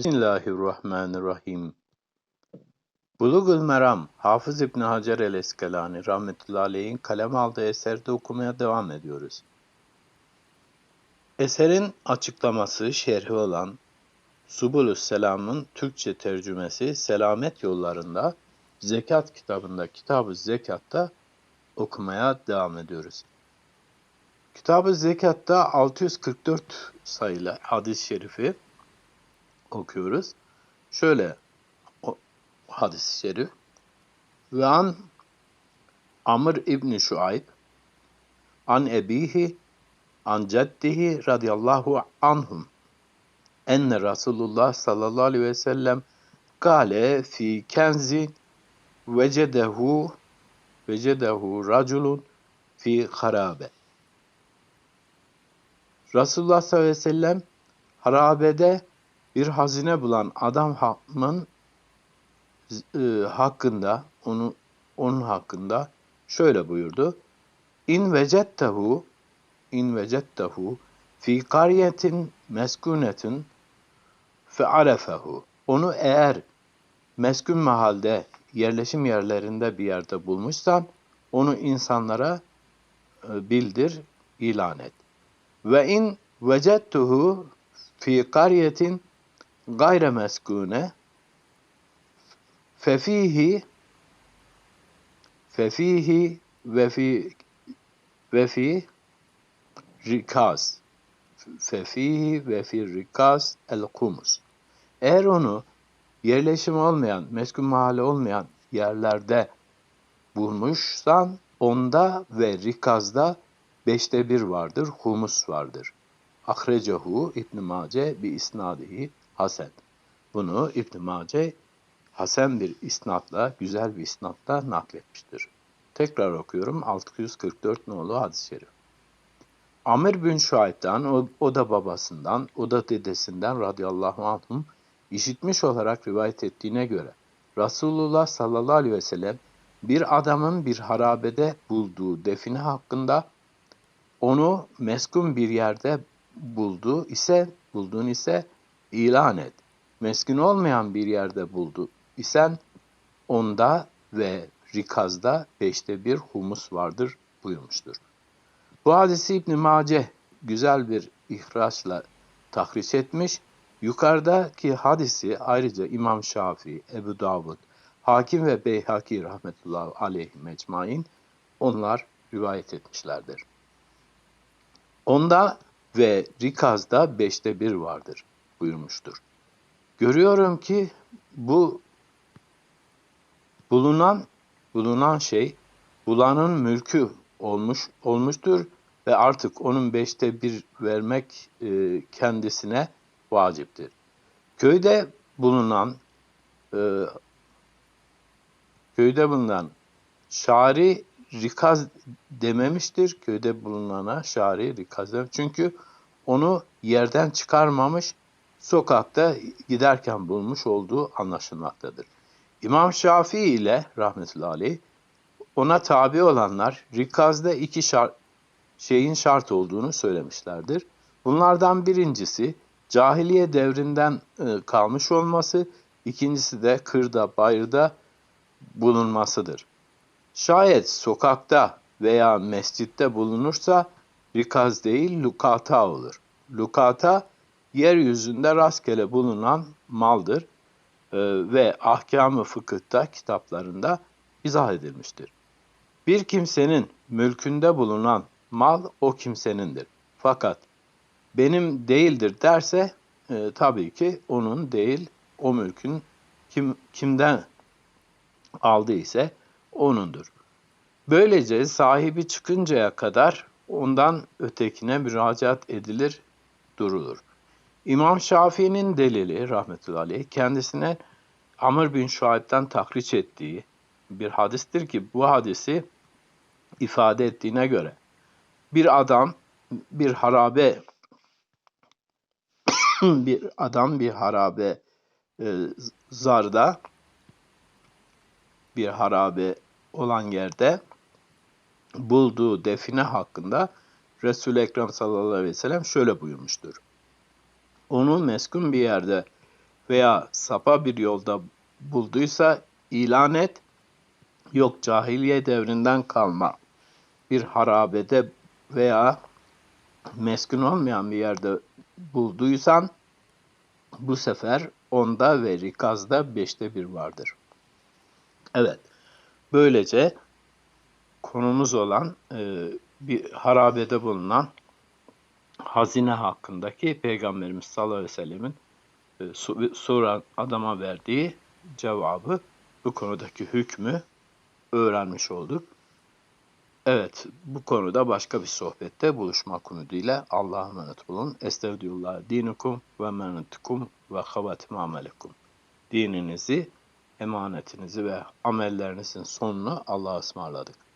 Bismillahirrahmanirrahim. Bulugul Meram, Hafız İbni Hacer el-Eskelani rahmetullahi aleyhin kalem aldığı eserde okumaya devam ediyoruz. Eserin açıklaması, şerhi olan Subulus Selam'ın Türkçe tercümesi Selamet Yollarında Zekat kitabında, Kitab-ı Zekat'ta okumaya devam ediyoruz. Kitab-ı Zekat'ta 644 sayılı hadis-i şerifi okuyoruz. Şöyle o hadis-i şerif. Ve an Amr İbni Şuayb an ebihi an ceddihi radıyallahu anhum enne Resulullah sallallahu aleyhi ve sellem kale fi kenzi vecedehu vecedehu raculun fi harabe. Resulullah sallallahu aleyhi ve sellem harabede bir hazine bulan adamın e, hakkında onu onun hakkında şöyle buyurdu. İn vecettehu in vecettehu fi kariyetin meskunetin fe arefehu. Onu eğer meskun mahalde yerleşim yerlerinde bir yerde bulmuşsan onu insanlara e, bildir, ilan et. Ve in vecettuhu fi kariyetin gayre meskune fefihi fefihi ve fi ve fi rikaz fefihi ve fi rikaz el kumus. Eğer onu yerleşim olmayan, meskun mahalle olmayan yerlerde bulmuşsan onda ve rikazda beşte bir vardır, humus vardır. Ahrecehu İbn Mace bi isnadihi hasen. Bunu İbn Mace hasen bir isnatla, güzel bir isnatla nakletmiştir. Tekrar okuyorum 644 nolu hadis-i şerif. Amir bin Şuayb'dan, o, o da babasından, o da dedesinden radıyallahu anhum işitmiş olarak rivayet ettiğine göre Resulullah sallallahu aleyhi ve sellem bir adamın bir harabede bulduğu define hakkında onu meskun bir yerde buldu ise bulduğun ise ilan et. Meskun olmayan bir yerde buldu isen onda ve rikazda beşte bir humus vardır buyurmuştur. Bu hadisi İbn Mace güzel bir ihraçla tahriş etmiş. Yukarıdaki hadisi ayrıca İmam Şafii, Ebu Davud, Hakim ve Beyhaki rahmetullahi aleyhi mecmain onlar rivayet etmişlerdir. Onda ve Rikaz'da beşte bir vardır buyurmuştur. Görüyorum ki bu bulunan bulunan şey bulanın mülkü olmuş olmuştur ve artık onun beşte bir vermek e, kendisine vaciptir. Köyde bulunan e, köyde bulunan şari rikaz dememiştir. Köyde bulunana şari rikaz dememiştir. Çünkü onu yerden çıkarmamış, sokakta giderken bulmuş olduğu anlaşılmaktadır. İmam Şafii ile rahmetullahi aleyh ona tabi olanlar rikazda iki şart, şeyin şart olduğunu söylemişlerdir. Bunlardan birincisi cahiliye devrinden e, kalmış olması, ikincisi de kırda, bayırda bulunmasıdır. Şayet sokakta veya mescitte bulunursa rikaz değil lukata olur. Lukata yeryüzünde rastgele bulunan maldır e, ve ahkamı fıkıhta kitaplarında izah edilmiştir. Bir kimsenin mülkünde bulunan mal o kimsenindir. Fakat benim değildir derse e, tabii ki onun değil o mülkün kim kimden aldı ise onundur. Böylece sahibi çıkıncaya kadar ondan ötekine müracaat edilir, durulur. İmam Şafii'nin delili rahmetullahi aleyh kendisine Amr bin Şuayb'den tahriç ettiği bir hadistir ki bu hadisi ifade ettiğine göre bir adam bir harabe bir adam bir harabe e, zarda bir harabe olan yerde bulduğu define hakkında Resul-i Ekrem sallallahu aleyhi ve sellem şöyle buyurmuştur. Onu meskun bir yerde veya sapa bir yolda bulduysa ilan et. Yok cahiliye devrinden kalma bir harabede veya meskun olmayan bir yerde bulduysan bu sefer onda ve rikazda beşte bir vardır. Evet, böylece konumuz olan e, bir harabede bulunan hazine hakkındaki Peygamberimiz sallallahu aleyhi ve sellemin e, sonra adama verdiği cevabı bu konudaki hükmü öğrenmiş olduk. Evet, bu konuda başka bir sohbette buluşmak umuduyla Allah'a emanet olun. Estağfirullah dinukum ve emanetikum ve havatim amelikum. Dininizi, emanetinizi ve amellerinizin sonunu Allah'a ısmarladık.